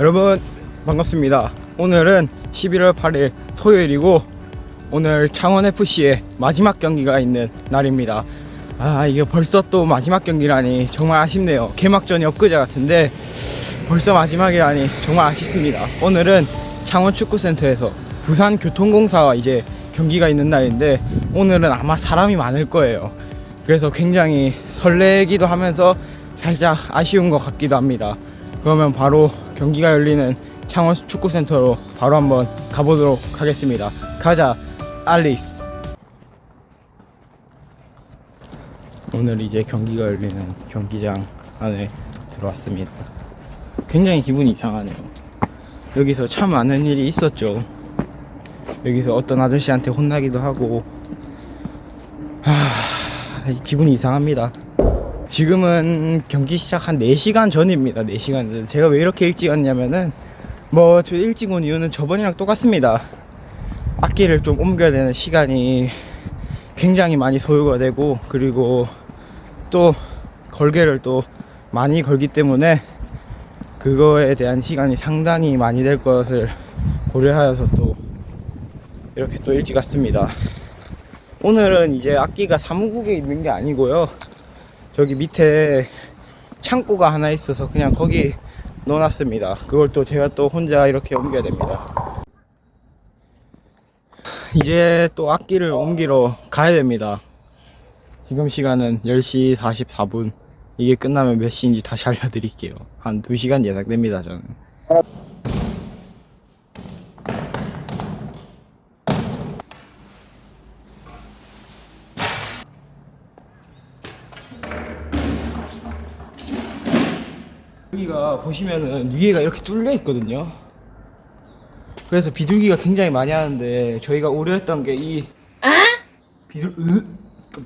여러분 반갑습니다. 오늘은 11월 8일 토요일이고 오늘 창원 FC의 마지막 경기가 있는 날입니다. 아 이게 벌써 또 마지막 경기라니 정말 아쉽네요. 개막전이 엊그제 같은데 벌써 마지막이라니 정말 아쉽습니다. 오늘은 창원 축구센터에서 부산 교통공사와 이제 경기가 있는 날인데 오늘은 아마 사람이 많을 거예요. 그래서 굉장히 설레기도 하면서 살짝 아쉬운 것 같기도 합니다. 그러면 바로 경기가 열리는 창원 축구센터로 바로 한번 가보도록 하겠습니다. 가자, 알리스. 오늘 이제 경기가 열리는 경기장 안에 들어왔습니다. 굉장히 기분이 이상하네요. 여기서 참 많은 일이 있었죠. 여기서 어떤 아저씨한테 혼나기도 하고, 아, 기분이 이상합니다. 지금은 경기 시작 한 4시간 전입니다. 4시간 전. 제가 왜 이렇게 일찍 왔냐면은 뭐 저 일찍 온 이유는 저번이랑 똑같습니다. 악기를 좀 옮겨야 되는 시간이 굉장히 많이 소요가 되고 그리고 또 걸개를 또 많이 걸기 때문에 그거에 대한 시간이 상당히 많이 될 것을 고려하여서 또 이렇게 또 일찍 왔습니다. 오늘은 이제 악기가 사무국에 있는 게 아니고요. 저기 밑에 창고가 하나 있어서 그냥 거기 넣어놨습니다. 그걸 또 제가 또 혼자 이렇게 옮겨야 됩니다. 이제 또 악기를 옮기러 가야 됩니다. 지금 시간은 10시 44분. 이게 끝나면 몇 시인지 다시 알려드릴게요. 한 2시간 예상됩니다, 저는. 여기가 보시면은 위에가 이렇게 뚫려 있거든요. 그래서 비둘기가 굉장히 많이 하는데 저희가 우려했던 게 이 비둘 으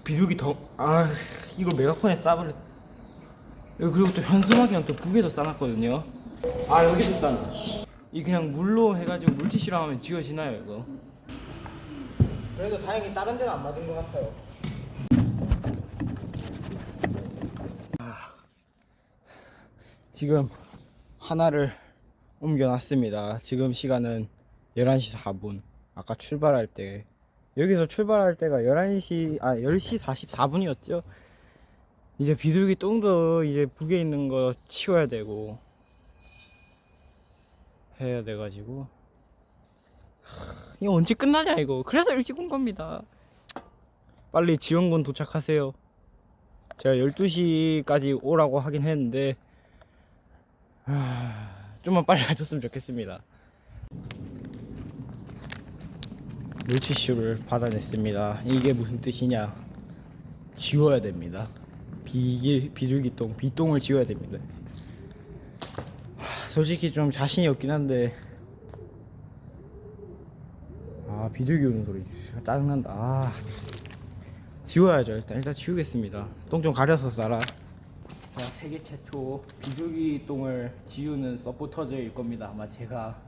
비둘기 덩아 이걸 메가폰에 싸버렸. 그리고 또 현수막이랑 또 북에도 싸놨거든요. 아 여기서 싸나. 이 그냥 물로 해가지고 물티슈랑 하면 지워지나요 이거? 그래도 다행히 다른 데는 안 맞은 것 같아요. 지금 하나를 옮겨놨습니다. 지금 시간은 11시 4분. 아까 출발할 때 여기서 출발할 때가 11시 아 10시 44분이었죠. 이제 비둘기 똥도 이제 북에 있는 거 치워야 되고 해야 돼 가지고 이거 언제 끝나냐 이거. 그래서 일찍 온 겁니다. 빨리 지원군 도착하세요. 제가 12시까지 오라고 하긴 했는데 아, 좀만 빨리 가졌으면 좋겠습니다. 물티슈를 받아냈습니다. 이게 무슨 뜻이냐? 지워야 됩니다. 비 비둘기똥, 비똥을 지워야 됩니다. 하, 솔직히 좀 자신이 없긴 한데 아 비둘기 우는 소리 짜증난다. 아, 지워야죠. 일단 일단 지우겠습니다. 똥 좀 가려서 싸라. 자, 세계 최초 비둘기 똥을 지우는 서포터즈일 겁니다. 아마 제가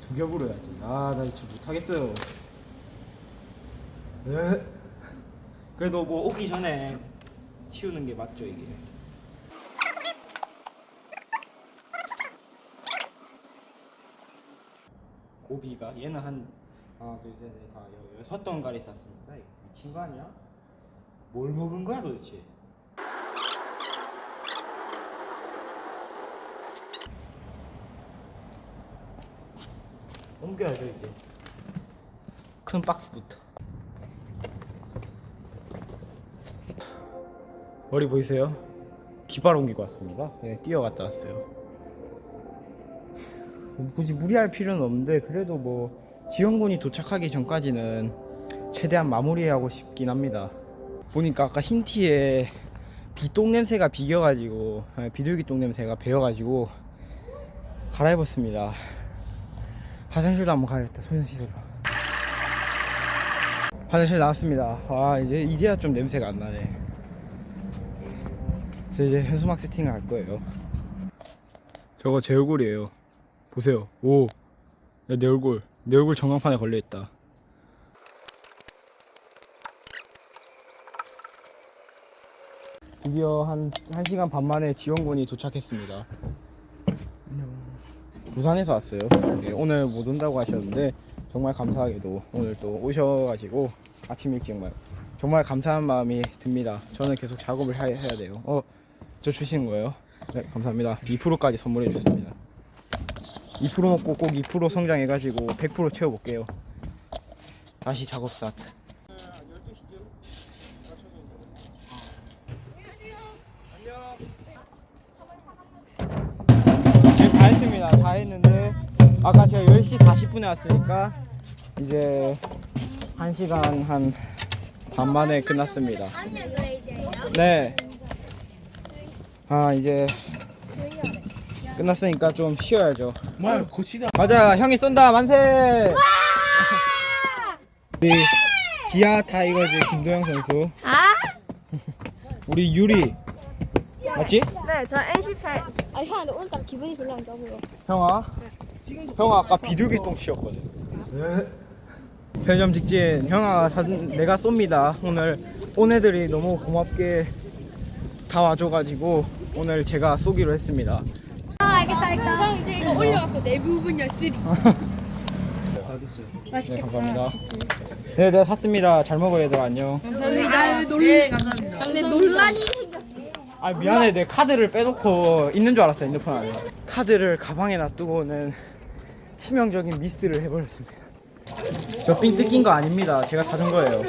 두 겹으로 해야지. 아, 나 진짜 못하겠어요. 으. 그래도 뭐 오기 전에 치우는 게 맞죠, 이게. 고비가 얘는 한 하나, 둘, 셋, 넷, 다 여- 여섯 덩가리 쌌습니다. 이거 미친 거 아니야? 뭘 먹은 거야 도대체? 옮겨야죠 이제. 큰 박스부터. 머리 보이세요? 기발 옮기고 왔습니다. 네, 뛰어갔다 왔어요. 굳이 무리할 필요는 없는데 그래도 뭐 지원군이 도착하기 전까지는 최대한 마무리하고 싶긴 합니다. 보니까 아까 흰 티에 비똥 냄새가 비겨가지고 아, 비둘기 똥 냄새가 배어가지고 갈아입었습니다 화장실도 한번 가야겠다 손 씻으러 화장실 나왔습니다. 아 이제 이제야 좀 냄새가 안 나네. 저 이제 현수막 세팅을 할 거예요. 저거 제 얼굴이에요. 보세요. 오내 얼굴. 내 얼굴 전광판에 걸려있다. 드디어 한 1시간 반 만에 지원군이 도착했습니다 부산에서 왔어요. 예, 오늘 못 온다고 하셨는데 정말 감사하게도 오늘 또 오셔가지고 아침 일찍 말 정말 감사한 마음이 듭니다. 저는 계속 작업을 해야, 해야 돼요. 어, 저 주시는 거예요? 네, 감사합니다. 2%까지 선물해 주셨습니다. 2% 먹고 꼭 2% 성장해가지고 100% 채워볼게요. 다시 작업 스타트. 했습니다. 다 했는데 아까 제가 10시 40분에 왔으니까 이제 1시간 한 반 만에 끝났습니다. 네. 아 이제 끝났으니까 좀 쉬어야죠. 말 고치다. 가자 형이 쏜다 만세. 우리 기아 타이거즈 김도영 선수. 아? 우리 유리 맞지? 네, 저 NC8. 아, 형, 근데 오늘따라 기분이 별로 안 좋아요. 형아? 형아 아까 비둘기 똥 치웠거든. 편의점 직진 형아 사준 내가 쏩니다. 오늘 온 애들이 너무 고맙게 다 와줘가지고 오늘 제가 쏘기로 했습니다. 아, 알겠어, 알겠어. 형, 이제 이거 올려갖고 내 부 분 열 쓰리. 네 감사합니다. 네 내가 샀습니다. 잘 먹어 얘들 안녕. 감사합니다. 놀, 감사합니다. 근데 논란이 아 미안해. 내 카드를 빼놓고 있는 줄 알았어 핸드폰 안에. 카드를 가방에 놔두고는 치명적인 미스를 해버렸습니다. 저 삥 뜯긴 거 아닙니다. 제가 사준 거예요.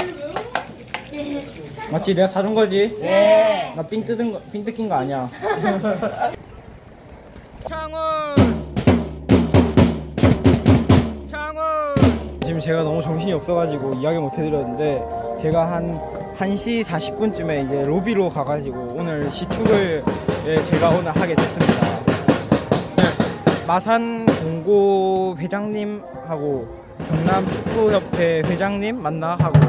맞지? 내가 사준 거지? 네나삥 뜯은 거 삥 뜯긴 거 아니야. 창훈! 창훈! 지금 제가 너무 정신이 없어가지고 이야기 못 해드렸는데 제가 한 1시 40분쯤에 이제 로비로 가가지고 오늘 시축을 예, 제가 오늘 하게 됐습니다. 네, 마산 공고 회장님하고 경남 축구협회 회장님 만나 하고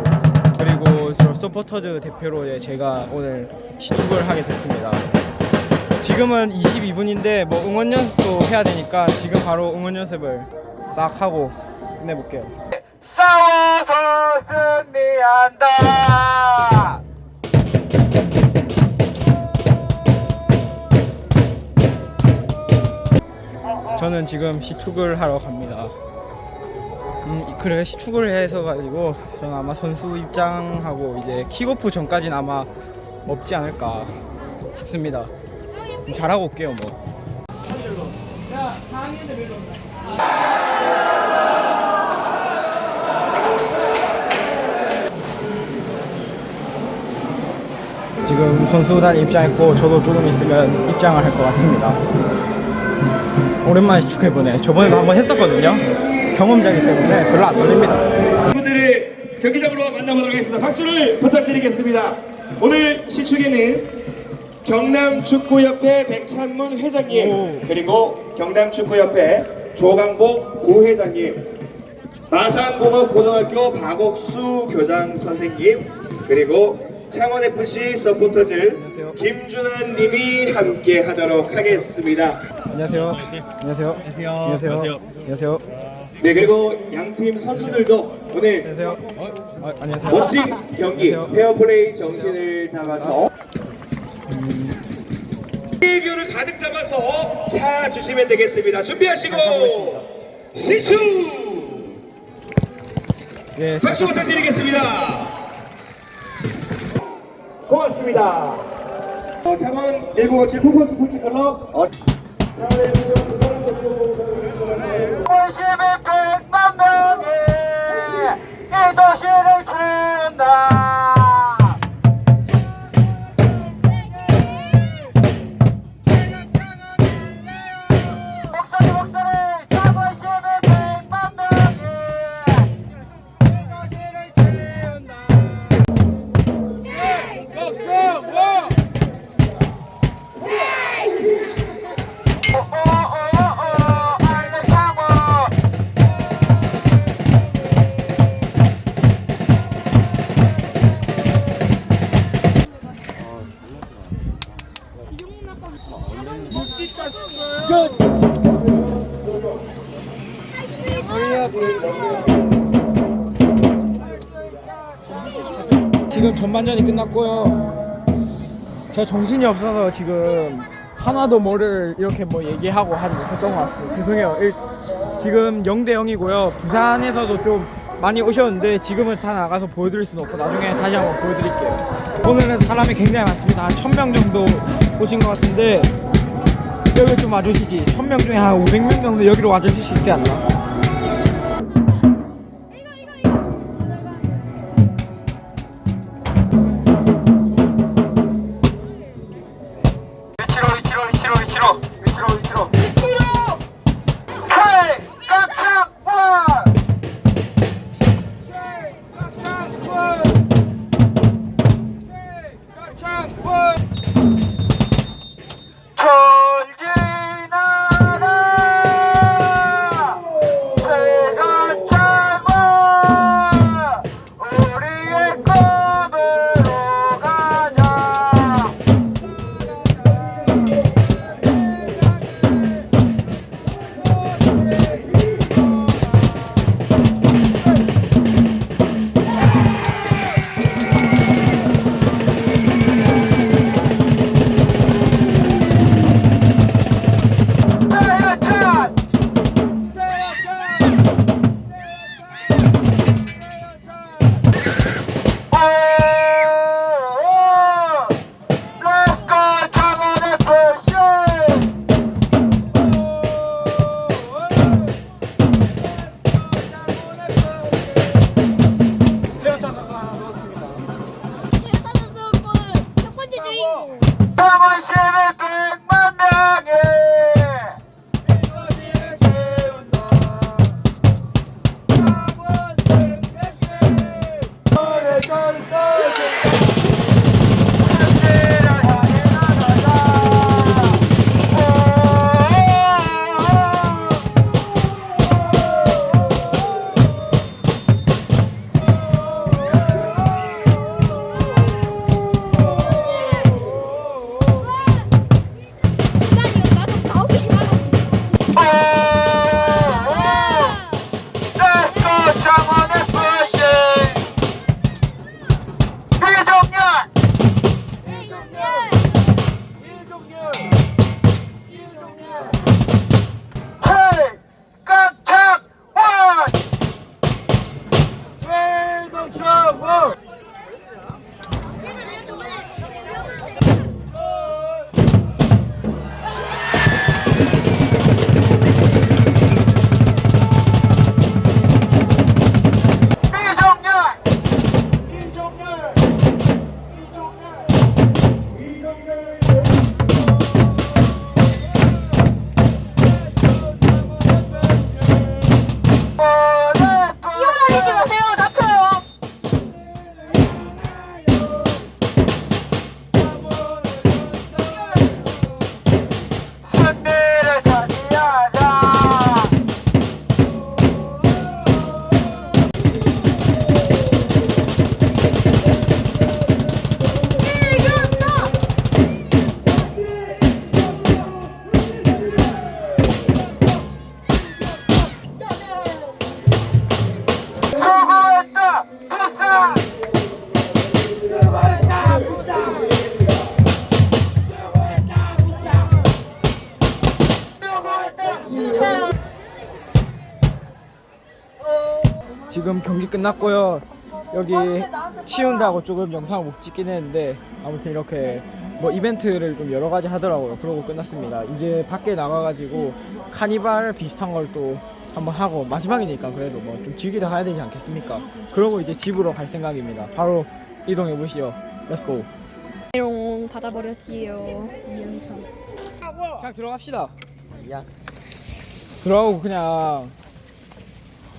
그리고 저 서포터즈 대표로 예, 제가 오늘 시축을 하게 됐습니다. 지금은 22분인데 뭐 응원 연습도 해야 되니까 지금 바로 응원 연습을 싹 하고 끝내볼게요. 싸워서 승리한다. 저는 지금 시축을 하러 갑니다. 음, 그래 시축을 해서 가지고 저는 아마 선수 입장하고 이제 킥오프 전까지는 아마 없지 않을까 싶습니다. 잘하고 올게요 뭐. 선수단 입장했고 저도 조금 있으면 입장을 할 것 같습니다. 오랜만에 시축해보네. 저번에도 한번 했었거든요. 경험자이기 때문에 별로 안 떨립니다. 분들을 경기장으로 만나보도록 하겠습니다. 박수를 부탁드리겠습니다. 오늘 시축에는 경남축구협회 백찬문 회장님 오. 그리고 경남축구협회 조강복 부회장님 마산공업고등학교 박옥수 교장 선생님 그리고 창원FC 서포터즈 안녕하세요. 김준환님이 함께 하도록 하겠습니다. 안녕하세요. 안녕하세요. 안녕하세요. 안녕하세요. 안녕하세요. 네 그리고 양팀 선수들도 오늘 안녕하세요. 어, 안녕하세요. 멋진 경기 안녕하세요. 페어플레이 정신을 담아서 애교를 가득 담아서 차 주시면 되겠습니다 준비하시고 시추 네, 박수 부탁드리겠습니다 고맙습니다 어, 창원 1957 푸포 스포츠 클럽 어, 도시의 백만동이 이 도시를 지은다. 지금 전반전이 끝났고요. 제가 정신이 없어서 지금 하나도 뭐를 이렇게 뭐 얘기하고 하지 못했던 것 같습니다. 죄송해요. 일- 지금 0대 0이고요. 부산에서도 좀 많이 오셨는데 지금은 다 나가서 보여드릴 수는 없고 나중에 다시 한번 보여드릴게요. 오늘은 사람이 굉장히 많습니다. 한 1000명 정도 오신 것 같은데 여기 좀 와주시지. 1000명 중에 한 500명 정도 여기로 와주실 수 있지 않나? 경기 끝났고요. 여기 치운다고 조금 영상을 못 찍긴 했는데 아무튼 이렇게 뭐 이벤트를 좀 여러 가지 하더라고요. 그러고 끝났습니다. 이제 밖에 나가가지고 카니발 비슷한 걸 또 한번 하고 마지막이니까 그래도 뭐 좀 즐기다 가야 되지 않겠습니까? 그러고 이제 집으로 갈 생각입니다. 바로 이동해 보시죠. 렛츠고. 롱 받아버렸지요. 이연성. 그냥 들어갑시다. 야. 들어가고 그냥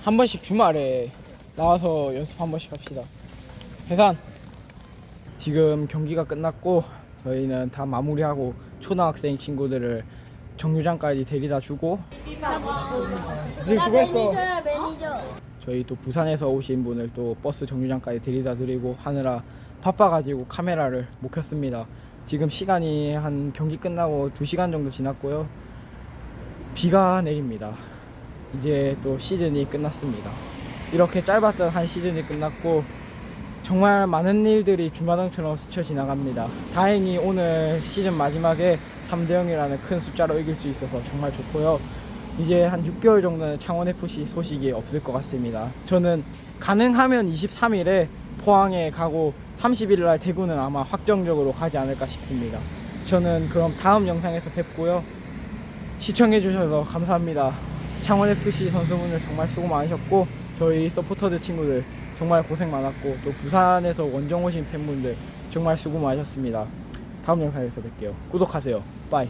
한 번씩 주말에 나와서 연습 한 번씩 합시다. 해산. 지금 경기가 끝났고 저희는 다 마무리하고 초등학생 친구들을 정류장까지 데리다 주고 네, 수고했어. 매니저야 매니저. 저희 또 부산에서 오신 분을 또 버스 정류장까지 데리다 드리고 하느라 바빠가지고 카메라를 못 켰습니다. 지금 시간이 한 경기 끝나고 2시간 정도 지났고요. 비가 내립니다. 이제 또 시즌이 끝났습니다. 이렇게 짧았던 한 시즌이 끝났고 정말 많은 일들이 주마등처럼 스쳐 지나갑니다. 다행히 오늘 시즌 마지막에 3대 0이라는 큰 숫자로 이길 수 있어서 정말 좋고요. 이제 한 6개월 정도는 창원 FC 소식이 없을 것 같습니다. 저는 가능하면 23일에 포항에 가고 31일 날 대구는 아마 확정적으로 가지 않을까 싶습니다. 저는 그럼 다음 영상에서 뵙고요. 시청해주셔서 감사합니다. 창원 FC 선수분들 정말 수고 많으셨고 저희 서포터들 친구들 정말 고생 많았고 또 부산에서 원정 오신 팬분들 정말 수고 많으셨습니다. 다음 영상에서 뵐게요. 구독하세요. 빠이.